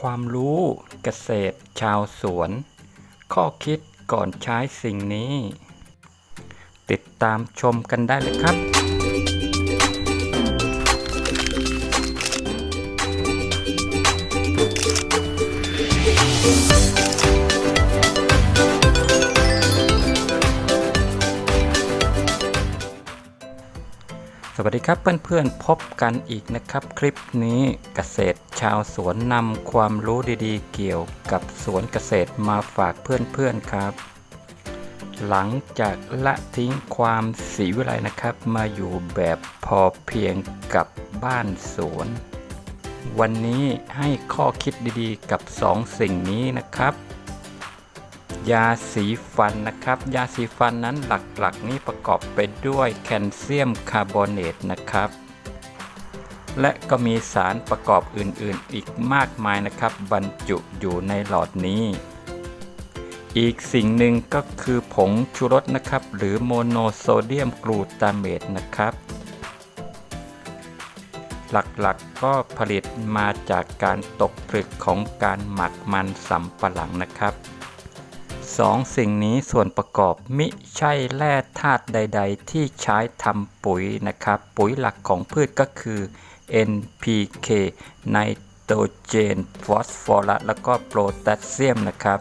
ความรู้เกษตรชาวสวน ข้อคิดก่อนใช้สิ่งนี้ ติดตามชมกันได้เลยครับ วัสดีครับเพื่อนๆพบกันอีกนะครับ คลิปนี้เกษตรชาวสวนนำความรู้ดีๆ เกี่ยวกับสวนเกษตรมาฝากเพื่อนๆครับ หลังจากละทิ้งความสีวิไลนะครับ มาอยู่แบบพอเพียงกับบ้านสวน วันนี้ให้ข้อคิดดีๆ กับสองสิ่งนี้นะครับ ยาสีฟันนะครับ ยาสีฟันนั้นหลักๆ นี้ประกอบไปด้วยแคลเซียมคาร์บอเนตนะครับ และก็มีสารประกอบอื่นๆ อีกมากมายนะครับ บรรจุอยู่ในหลอดนี้ อีกสิ่งหนึ่งก็คือผงชูรสนะครับ หรือโมโนโซเดียมกลูตาเมตนะครับหลักๆก็ผลิตมาจากการตกผลึกของการหมักมันสำปะหลังนะครับ สองสิ่งนี้ส่วนประกอบมิใช่แร่ธาตุใด ๆ ที่ใช้ทำปุ๋ยนะครับ ปุ๋ยหลักของพืชก็คือ NPK ไนโตรเจน ฟอสฟอรัส แล้วก็โพแทสเซียมนะครับ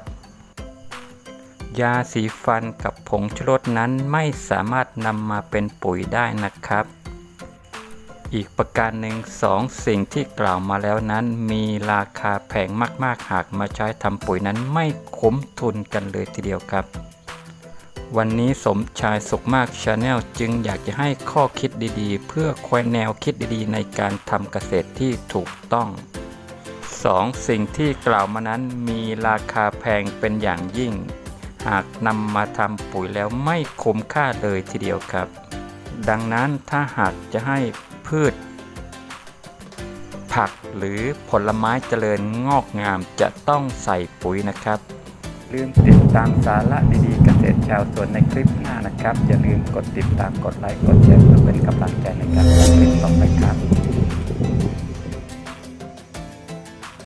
ยาสีฟันกับผงชูรสนั้นไม่สามารถนำมาเป็นปุ๋ยได้นะครับ อีกประการหนึ่งสองสิ่งที่กล่าวมาแล้วนั้น มีราคาแพงมากๆ หากมาใช้ทำปุ๋ยนั้นไม่คุ้มทุนกันเลยทีเดียวครับ วันนี้สมชายสุขมากชาแนลจึงอยากจะให้ข้อคิดดีๆ เพื่อควยแนวคิดดีๆ ในการทำเกษตรที่ถูกต้อง 2. สิ่งที่กล่าวมานั้นมีราคาแพงเป็นอย่างยิ่ง หากนำมาทำปุ๋ยแล้วไม่คุ้มค่าเลยทีเดียวครับ ดังนั้นถ้าหากจะให้ พืช ผักหรือผลไม้เจริญงอกงามจะต้องใส่ปุ๋ยนะครับ ลืมติดตามสาระดีๆเกษตรชาวสวนในคลิปหน้านะครับ อย่าลืมกดติดตามกดไลค์กดแชร์เพื่อเป็นกำลังใจในการ